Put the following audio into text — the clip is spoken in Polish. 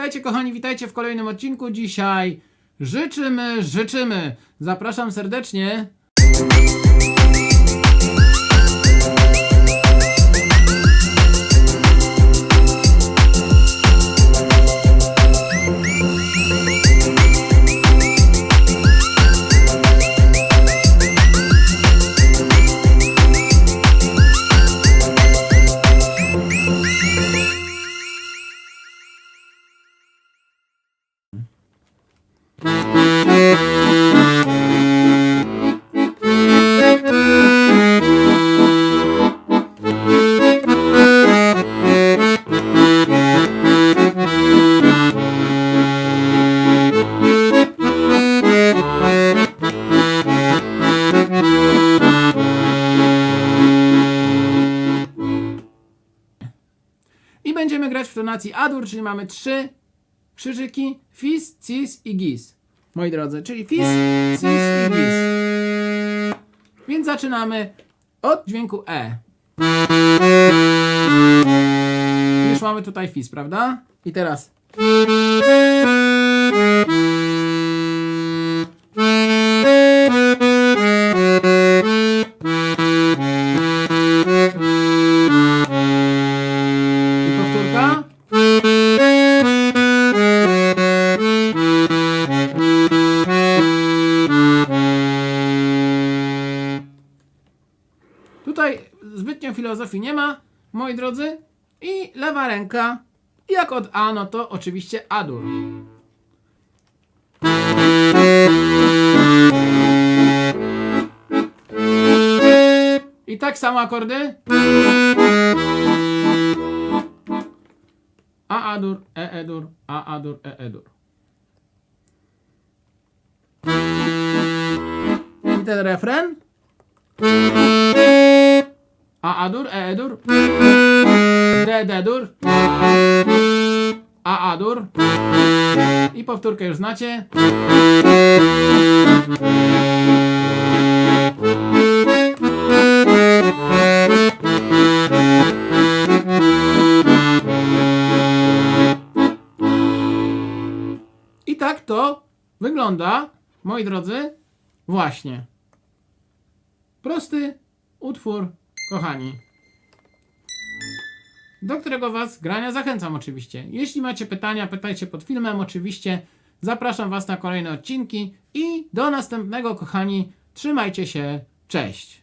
Witajcie kochani, witajcie w kolejnym odcinku. Dzisiaj życzymy, życzymy. Zapraszam serdecznie. I będziemy grać w tonacji Adur, czyli mamy trzy krzyżyki Fis, Cis i Gis. Moi drodzy, czyli Fis, Cis i Gis. Więc zaczynamy od dźwięku E. Już mamy tutaj Fis, prawda? I teraz. Tutaj zbytnio filozofii nie ma, moi drodzy. I lewa ręka, jak od A, no to oczywiście Adur. I tak samo akordy. A Adur, E Edur, A Adur, E Edur. I ten refren. A Adur, E Edur. D Dedur. A Adur. I powtórkę już znacie. I tak to wygląda, moi drodzy, właśnie. Prosty utwór, kochani. Do którego Was grania zachęcam oczywiście. Jeśli macie pytania, pytajcie pod filmem oczywiście. Zapraszam Was na kolejne odcinki i do następnego, kochani. Trzymajcie się. Cześć.